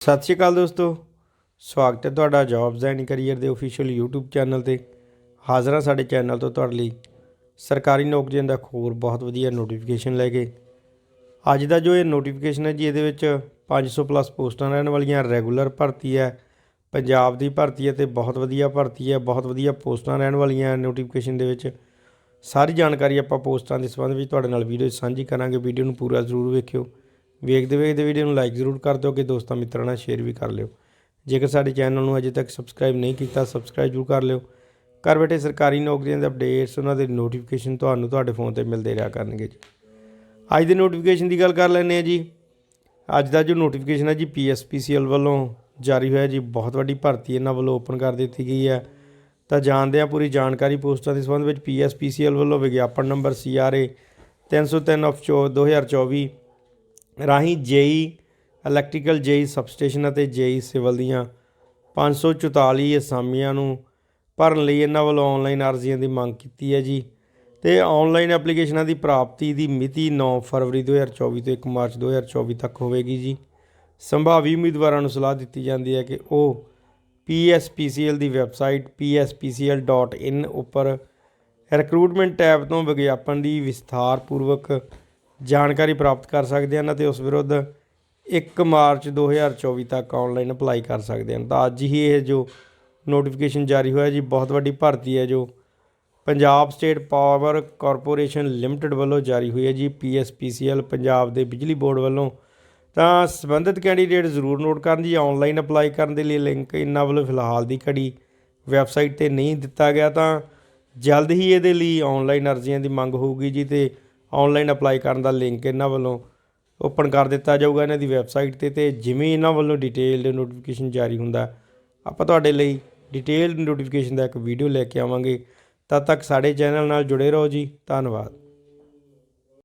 ਸਤਿ ਸ਼੍ਰੀ ਅਕਾਲ ਦੋਸਤੋ, ਸਵਾਗਤ ਹੈ ਤੁਹਾਡਾ ਜੌਬਸ ਐਂਡ ਕੈਰੀਅਰ ਦੇ ਅਫੀਸ਼ੀਅਲ YouTube ਚੈਨਲ ਤੇ। ਹਾਜ਼ਰ ਹਾਂ ਸਾਡੇ ਚੈਨਲ ਤੋਂ ਤੁਹਾਡੇ ਲਈ। ਸਰਕਾਰੀ ਨੌਕਰੀਆਂ ਦਾ ਖੋਰ ਬਹੁਤ ਵਧੀਆ ਨੋਟੀਫਿਕੇਸ਼ਨ ਲੈ ਕੇ। ਅੱਜ ਦਾ ਜੋ ਇਹ ਨੋਟੀਫਿਕੇਸ਼ਨ ਹੈ ਜੀ, ਇਹਦੇ ਵਿੱਚ 500 ਪਲੱਸ ਪੋਸਟਾਂ ਰਹਿਣ ਵਾਲੀਆਂ ਰੈਗੂਲਰ ਭਰਤੀ ਹੈ, ਪੰਜਾਬ ਦੀ ਭਰਤੀ ਹੈ ਤੇ ਬਹੁਤ ਵਧੀਆ ਭਰਤੀ ਹੈ, ਬਹੁਤ ਵਧੀਆ ਪੋਸਟਾਂ ਰਹਿਣ ਵਾਲੀਆਂ ਨੋਟੀਫਿਕੇਸ਼ਨ ਦੇ ਵਿੱਚ। ਸਾਰੀ ਜਾਣਕਾਰੀ ਆਪਾਂ ਪੋਸਟਾਂ ਦੇ ਸੰਬੰਧ ਵਿੱਚ ਤੁਹਾਡੇ ਨਾਲ ਵੀਡੀਓ ਸਾਂਝੀ ਕਰਾਂਗੇ, ਵੀਡੀਓ ਨੂੰ ਪੂਰਾ ਜ਼ਰੂਰ ਵੇਖਿਓ। ਵੇਖਦੇ ਵੇਖਦੇ ਵੀਡੀਓ ਨੂੰ ਲਾਈਕ ਜ਼ਰੂਰ ਕਰ ਦਿਓ ਕਿ ਦੋਸਤਾਂ ਮਿੱਤਰਾਂ ਨਾਲ ਸ਼ੇਅਰ ਵੀ ਕਰ ਲਿਓ। ਜੇਕਰ ਸਾਡੇ ਚੈਨਲ ਨੂੰ ਅਜੇ ਤੱਕ ਸਬਸਕ੍ਰਾਈਬ ਨਹੀਂ ਕੀਤਾ ਸਬਸਕ੍ਰਾਈਬ ਜ਼ਰੂਰ ਕਰ ਲਿਓ। ਘਰ ਬੈਠੇ ਸਰਕਾਰੀ ਨੌਕਰੀਆਂ ਦੇ ਅਪਡੇਟਸ ਉਹਨਾਂ ਦੇ ਨੋਟੀਫਿਕੇਸ਼ਨ ਤੁਹਾਨੂੰ ਤੁਹਾਡੇ ਫੋਨ ਤੇ ਮਿਲਦੇ ਰਿਹਾ ਕਰਨਗੇ ਜੀ। ਅੱਜ ਦੇ ਨੋਟੀਫਿਕੇਸ਼ਨ ਦੀ ਗੱਲ ਕਰ ਲੈਂਦੇ ਹਾਂ ਜੀ। ਅੱਜ ਦਾ ਜੋ ਨੋਟੀਫਿਕੇਸ਼ਨ ਹੈ ਜੀ ਪੀਐਸਪੀਸੀਐਲ ਵੱਲੋਂ ਜਾਰੀ ਹੋਇਆ ਜੀ। ਬਹੁਤ ਵੱਡੀ ਭਰਤੀ ਇਹਨਾਂ ਵੱਲੋਂ ਓਪਨ ਕਰ ਦਿੱਤੀ ਗਈ ਹੈ। ਤਾਂ ਜਾਣਦੇ ਹਾਂ ਪੂਰੀ ਜਾਣਕਾਰੀ ਪੋਸਟਾਂ ਦੇ ਸੰਬੰਧ ਵਿੱਚ ਪੀਐਸਪੀਸੀਐਲ ਵੱਲੋਂ ਵਿਗਿਆਪਨ ਨੰਬਰ CRA 303 ਆਫ 2024 ਰਾਹੀਂ ਜੇਈ, ਇਲੈਕਟ੍ਰੀਕਲ ਜੇਈ ਸਬਸਟੇਸ਼ਨ ਅਤੇ ਜੇਈ ਸਿਵਲ ਦੀਆਂ 544 ਅਸਾਮੀਆਂ ਨੂੰ ਭਰਨ ਲਈ ਇਹਨਾਂ ਵੱਲੋਂ ਆਨਲਾਈਨ ਅਰਜ਼ੀਆਂ ਦੀ ਮੰਗ ਕੀਤੀ ਹੈ ਜੀ। ਤੇ ਆਨਲਾਈਨ ਐਪਲੀਕੇਸ਼ਨਾਂ ਦੀ ਪ੍ਰਾਪਤੀ ਦੀ ਮਿਤੀ 9 ਫਰਵਰੀ 2024 ਤੋਂ 1 ਮਾਰਚ 2024 ਤੱਕ ਹੋਵੇਗੀ ਜੀ। ਸੰਭਾਵੀ ਉਮੀਦਵਾਰਾਂ ਨੂੰ ਸਲਾਹ ਦਿੱਤੀ ਜਾਂਦੀ ਹੈ ਕਿ ਉਹ PSPCL ਦੀ ਵੈਬਸਾਈਟ pspcl.in ਉੱਪਰ ਰਿਕਰੂਟਮੈਂਟ ਟੈਬ ਤੋਂ ਵਿਗਿਆਪਨ ਦੀ ਵਿਸਥਾਰਪੂਰਵਕ ਜਾਣਕਾਰੀ ਪ੍ਰਾਪਤ ਕਰ ਸਕਦੇ ਹਨ ਅਤੇ ਉਸ ਵਿਰੁੱਧ 1 ਮਾਰਚ 2024 ਤੱਕ ਆਨਲਾਈਨ ਅਪਲਾਈ ਕਰ ਸਕਦੇ ਹਨ। ਤਾਂ ਅੱਜ ਹੀ ਇਹ ਜੋ ਨੋਟੀਫਿਕੇਸ਼ਨ ਜਾਰੀ ਹੋਇਆ ਜੀ, ਬਹੁਤ ਵੱਡੀ ਭਰਤੀ ਹੈ ਜੋ Punjab state power corporation limited ਵੱਲੋਂ ਜਾਰੀ ਹੋਈ ਹੈ ਜੀ ਪੀਐਸਪੀਸੀਐਲ ਪੰਜਾਬ ਦੇ ਬਿਜਲੀ ਬੋਰਡ ਵੱਲੋਂ। ਤਾਂ ਸੰਬੰਧਿਤ ਕੈਂਡੀਡੇਟ ਜ਼ਰੂਰ ਨੋਟ ਕਰਨ ਜੀ ਆਨਲਾਈਨ ਅਪਲਾਈ ਕਰਨ ਦੇ ਲਈ ਲਿੰਕ ਇਹਨਾਂ ਵੱਲੋਂ ਫਿਲਹਾਲ ਦੀ ਘੜੀ ਵੈਬਸਾਈਟ ਤੇ ਨਹੀਂ ਦਿੱਤਾ ਗਿਆ ਤਾਂ ਜਲਦ ਹੀ ਇਹਦੇ ਲਈ ਆਨਲਾਈਨ ਅਰਜ਼ੀਆਂ ਦੀ ਮੰਗ ਹੋਊਗੀ ਜੀ ਤੇ ਆਨਲਾਈਨ ਅਪਲਾਈ ਕਰਨ ਦਾ ਲਿੰਕ ਇਹਨਾਂ ਵੱਲੋਂ ਓਪਨ ਕਰ ਦਿੱਤਾ ਜਾਊਗਾ। ਇਹਨਾਂ ਦੀ ਵੈਬਸਾਈਟ ਤੇ ਤੇ ਜਿਵੇਂ ਇਹਨਾਂ ਵੱਲੋਂ ਡਿਟੇਲਡ ਨੋਟੀਫਿਕੇਸ਼ਨ ਜਾਰੀ ਹੁੰਦਾ, ਆਪਾਂ ਤੁਹਾਡੇ ਲਈ ਡਿਟੇਲਡ ਨੋਟੀਫਿਕੇਸ਼ਨ ਦਾ ਇੱਕ ਵੀਡੀਓ ਲੈ ਕੇ ਆਵਾਂਗੇ। ਤਦ ਤੱਕ ਸਾਡੇ ਚੈਨਲ ਨਾਲ ਜੁੜੇ ਰਹੋ ਜੀ। ਧੰਨਵਾਦ।